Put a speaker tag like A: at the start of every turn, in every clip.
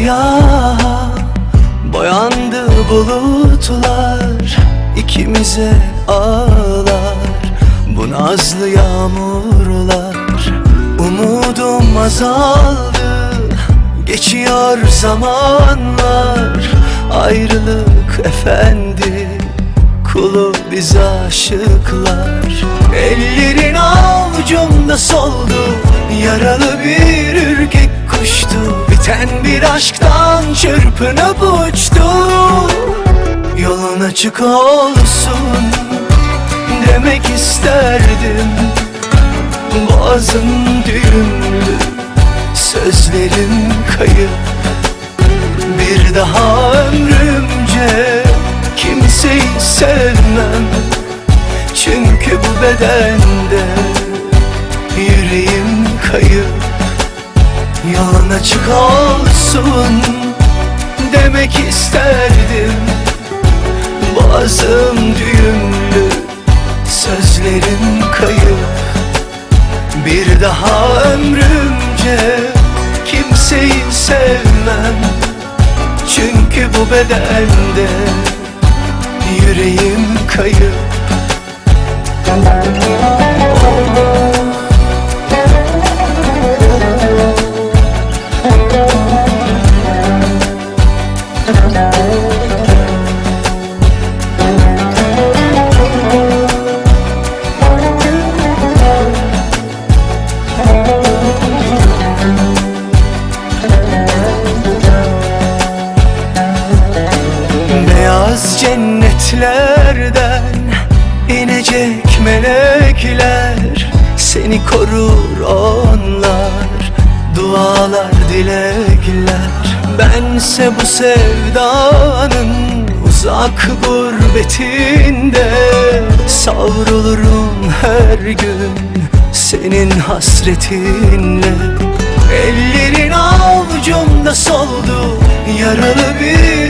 A: Siyah Boyandı bulutlar ikimize ağlar. Bu nazlı yağmurlar Umudum azaldı. Geçiyor zamanlar Ayrılık efendi. Kulu biz aşıklar. Ellerin avucumda soldu Yaralı bir Biten bir aşktan çırpınıp uçtu Yolun açık olsun Demek isterdim. Boğazım düğümlü Sözlerim kayıp. Bir daha ömrümce Kimseyi sevmem. Çünkü bu bedende Yüreğim kayıp Yolun açık olsun Demek isterdim. Boğazım düğümlü Sözlerim kayıp. Bir daha ömrümce Kimseyi sevmem. Çünkü bu bedende Yüreğim kayıp Beyaz cennetlerden inecek melekler Seni korur onlar. Dualar dilekler. Bense bu sevdanın uzak gurbetinde Savrulurum her gün senin hasretinle. Ellerin avucumda soldu Yaralı bir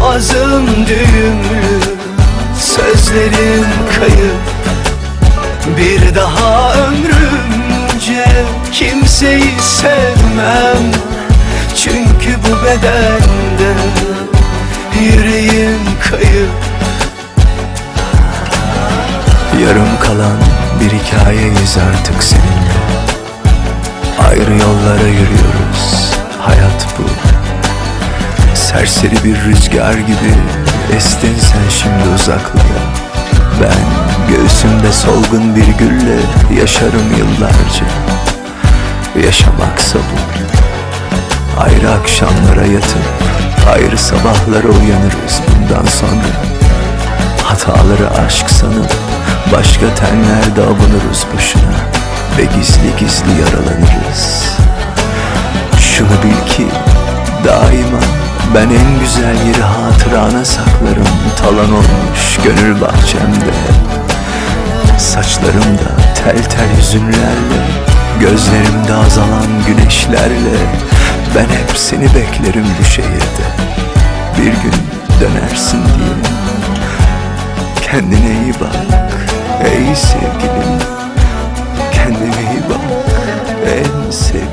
A: Boğazım düğümlü Sözlerim kayıp. Bir daha ömrümce Kimseyi sevmem. Çünkü bu bedende Yüreğim kayıp. Yarım kalan bir hikayeyiz artık seninle. Ayrı yollara yürüyoruz. Hayat bu Serseri bir rüzgar gibi Estin sen şimdi uzaklara Ben göğsümde solgun bir gülle Yaşarım yıllarca. Yaşamaksa bu Ayrı akşamlara yatıp Ayrı sabahlara uyanırız bundan sonra. Hataları aşk sanıp Başka tenlerde avunuruz boşuna Ve gizli gizli yaralanırız. Şunu bil ki daima Ben en güzel yeri hatırana saklarım. Talan olmuş gönül bahçemde. Saçlarımda tel tel hüzünlerle Gözlerimde azalan güneşlerle. Ben hep seni beklerim bu şehirde. Bir gün dönersin diye. Kendine iyi bak ey sevgilim. Kendine iyi bak en sevgilim